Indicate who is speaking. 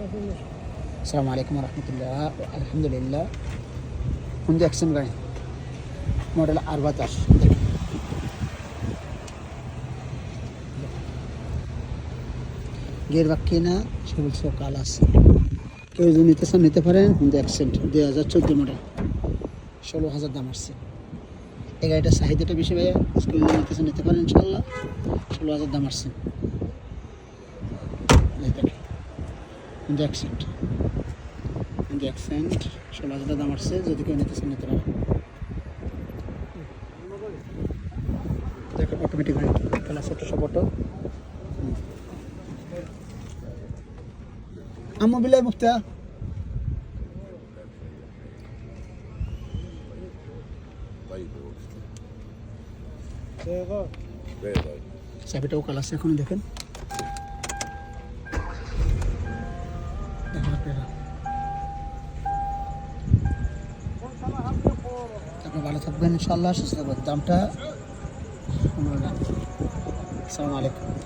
Speaker 1: আসসালামু আলাইকুম রহমতুল্লাহ, আলহামদুলিল্লাহ। কোন দেখছেন গাড়ি? মডেল আর বাতাস। গের বাক্যে না, সবুজ সকাল আছে। কেউ যদি নিতে চান, নিতে পারেন। হুন্ডা অ্যাক্সেন্ট দুই হাজার চোদ্দ মডেল ষোলো হাজার দাম আসছে। এই গাড়িটার চাহিদাটা বেশি ভাইয়া। কেউ যদি নিতে চান, নিতে পারেন ইনশাল্লাহ ষোলো হাজার দাম আসছে। অ্যাক্সেন্ট হুন্দি অ্যাক্সেন্ট ষোলো হাজার দাম আসছে যদি কেউ নিতে চান নিতে পারেন দেখো অটোমেটিক গাড়ি খেলা ছোটো সব অটো আম্মু বিলাই মুক্তা। চাবিটাও কাল আছে এখন দেখেন। আপনারা আপনি ভালো থাকবেন ইনশাল্লাহ সুস্থ দামটা আসসালামু আলাইকুম।